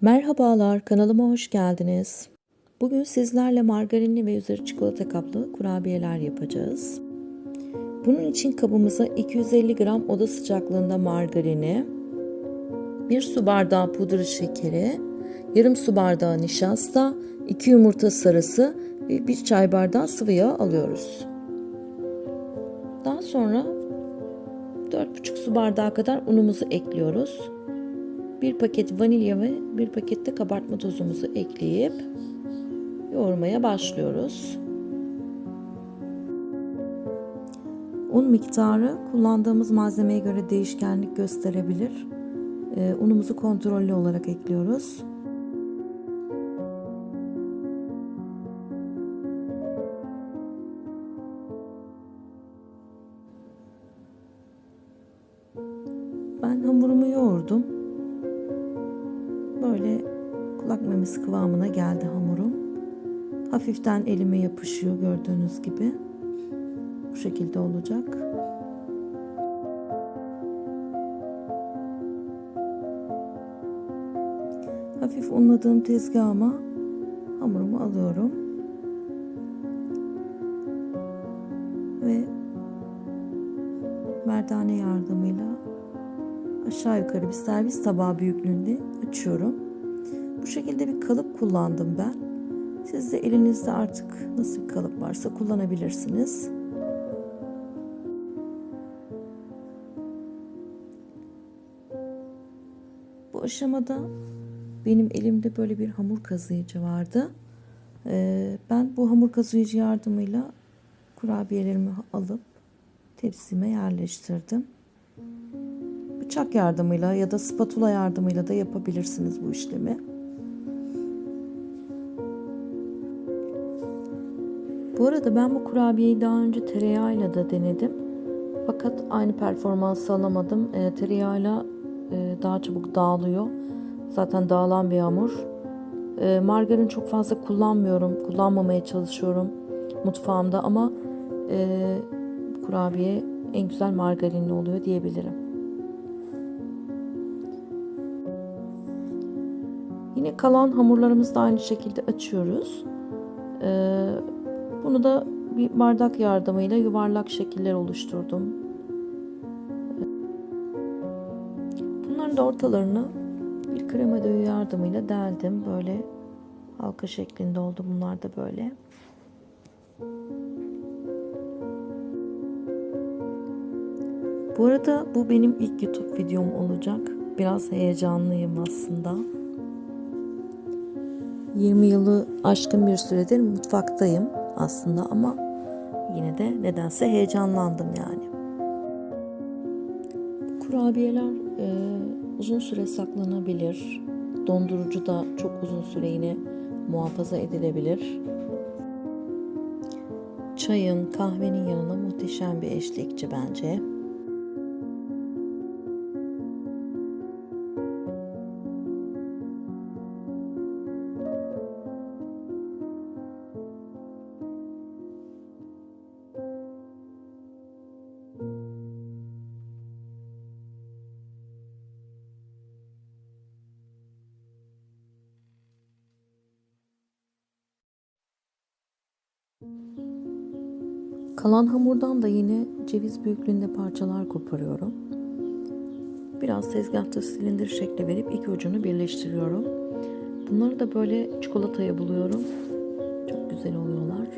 Merhabalar, kanalıma hoş geldiniz. Bugün sizlerle margarinli ve üzeri çikolata kaplı kurabiyeler yapacağız. Bunun için kabımıza 250 gram oda sıcaklığında margarini, 1 su bardağı pudra şekeri, yarım su bardağı nişasta, 2 yumurta sarısı ve 1 çay bardağı sıvı yağ alıyoruz. Daha sonra 4,5 su bardağı kadar unumuzu ekliyoruz. Bir paket vanilya ve bir paket de kabartma tozumuzu ekleyip yoğurmaya başlıyoruz. Un miktarı kullandığımız malzemeye göre değişkenlik gösterebilir. Ee, unumuzu kontrollü olarak ekliyoruz. Ben hamurumu yoğurdum. Memesi kıvamına geldi hamurum. Hafiften elime yapışıyor gördüğünüz gibi. Bu şekilde olacak. Hafif unladığım tezgahıma hamurumu alıyorum. Ve merdane yardımıyla aşağı yukarı bir servis tabağı büyüklüğünde açıyorum. Şekilde bir kalıp kullandım ben. Siz de elinizde artık nasıl bir kalıp varsa kullanabilirsiniz. Bu aşamada benim elimde böyle bir hamur kazıyıcı vardı. Ee, ben bu hamur kazıyıcı yardımıyla kurabiyelerimi alıp tepsime yerleştirdim. Bıçak yardımıyla ya da spatula yardımıyla da yapabilirsiniz bu işlemi. Bu arada ben bu kurabiyeyi daha önce tereyağıyla da denedim. Fakat aynı performansı alamadım. E, tereyağıyla e, daha çabuk dağılıyor. Zaten dağılan bir hamur. E, margarin çok fazla kullanmıyorum. Kullanmamaya çalışıyorum mutfağımda ama e, kurabiye en güzel margarinli oluyor diyebilirim. Yine kalan hamurlarımızı da aynı şekilde açıyoruz. Ee, bunu da bir bardak yardımıyla yuvarlak şekiller oluşturdum. Bunların da ortalarını bir krema dövü yardımıyla deldim. Böyle halka şeklinde oldu bunlar da böyle. Bu arada bu benim ilk YouTube videom olacak. Biraz heyecanlıyım aslında. 20 yılı aşkın bir süredir mutfaktayım aslında ama yine de nedense heyecanlandım yani. Kurabiyeler e, uzun süre saklanabilir. Dondurucu da çok uzun süre yine muhafaza edilebilir. Çayın, kahvenin yanına muhteşem bir eşlikçi bence. Kalan hamurdan da yine ceviz büyüklüğünde parçalar koparıyorum. Biraz tezgahta silindir şekli verip iki ucunu birleştiriyorum. Bunları da böyle çikolataya buluyorum. Çok güzel oluyorlar.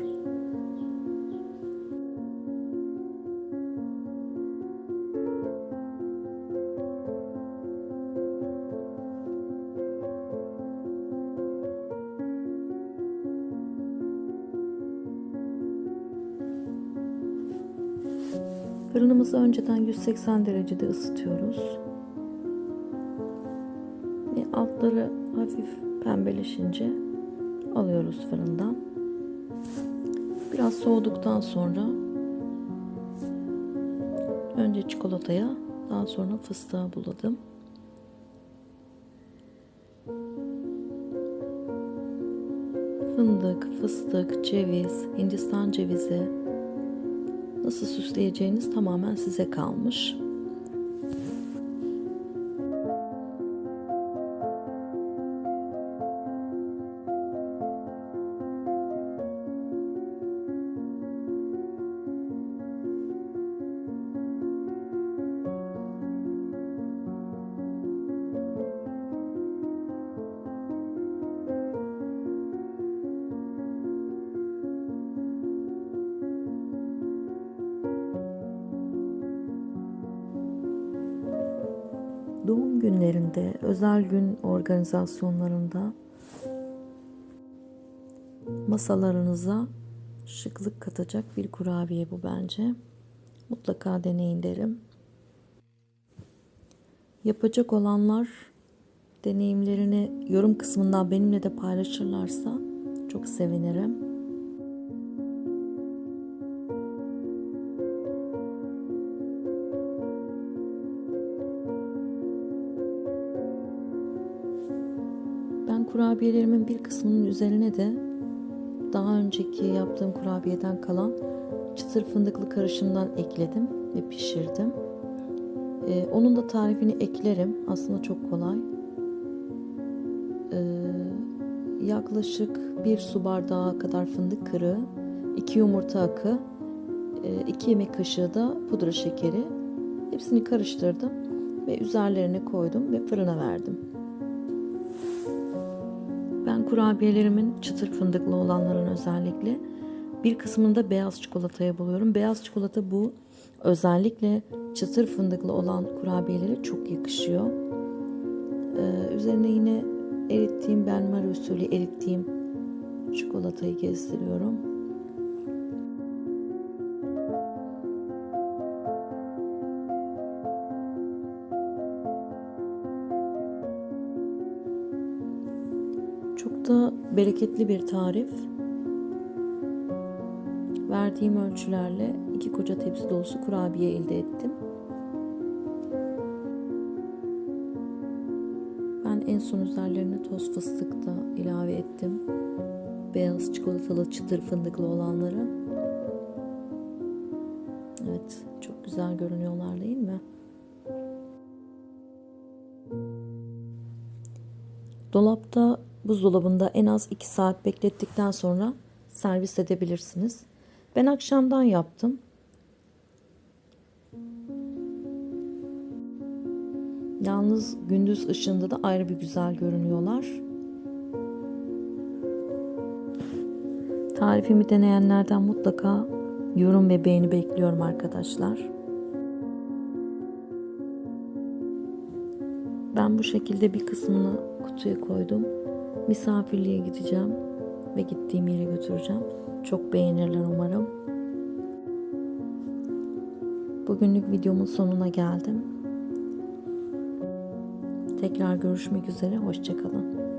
Fırınımızı önceden 180 derecede ısıtıyoruz. Ve altları hafif pembeleşince alıyoruz fırından. Biraz soğuduktan sonra önce çikolataya daha sonra fıstığa buladım. Fındık, fıstık, ceviz, hindistan cevizi, Nasıl süsleyeceğiniz tamamen size kalmış. – Doğum günlerinde, özel gün organizasyonlarında masalarınıza şıklık katacak bir kurabiye bu bence. Mutlaka deneyin derim. Yapacak olanlar deneyimlerini yorum kısmından benimle de paylaşırlarsa çok sevinirim. Ben kurabiyelerimin bir kısmının üzerine de daha önceki yaptığım kurabiyeden kalan çıtır fındıklı karışımdan ekledim ve pişirdim. Ee, onun da tarifini eklerim. Aslında çok kolay. Ee, yaklaşık bir su bardağı kadar fındık kırığı, iki yumurta akı, e, iki yemek kaşığı da pudra şekeri. Hepsini karıştırdım ve üzerlerine koydum ve fırına verdim. Kurabiyelerimin çıtır fındıklı olanların özellikle bir kısmında beyaz çikolataya buluyorum. Beyaz çikolata bu özellikle çıtır fındıklı olan kurabiyelere çok yakışıyor. Ee, üzerine yine erittiğim benmari usulü erittiğim çikolatayı gezdiriyorum. Çok da bereketli bir tarif. Verdiğim ölçülerle iki koca tepsi dolusu kurabiye elde ettim. Ben en son üzerlerine toz fıstık da ilave ettim. Beyaz çikolatalı çıtır fındıklı olanları. Evet, çok güzel görünüyorlar değil mi? Dolapta buzdolabında en az 2 saat beklettikten sonra servis edebilirsiniz. Ben akşamdan yaptım. Yalnız gündüz ışığında da ayrı bir güzel görünüyorlar. Tarifimi deneyenlerden mutlaka yorum ve beğeni bekliyorum arkadaşlar. Ben bu şekilde bir kısmını kutuya koydum. Misafirliğe gideceğim ve gittiğim yere götüreceğim. Çok beğenirler umarım. Bugünlük videomun sonuna geldim. Tekrar görüşmek üzere. Hoşçakalın.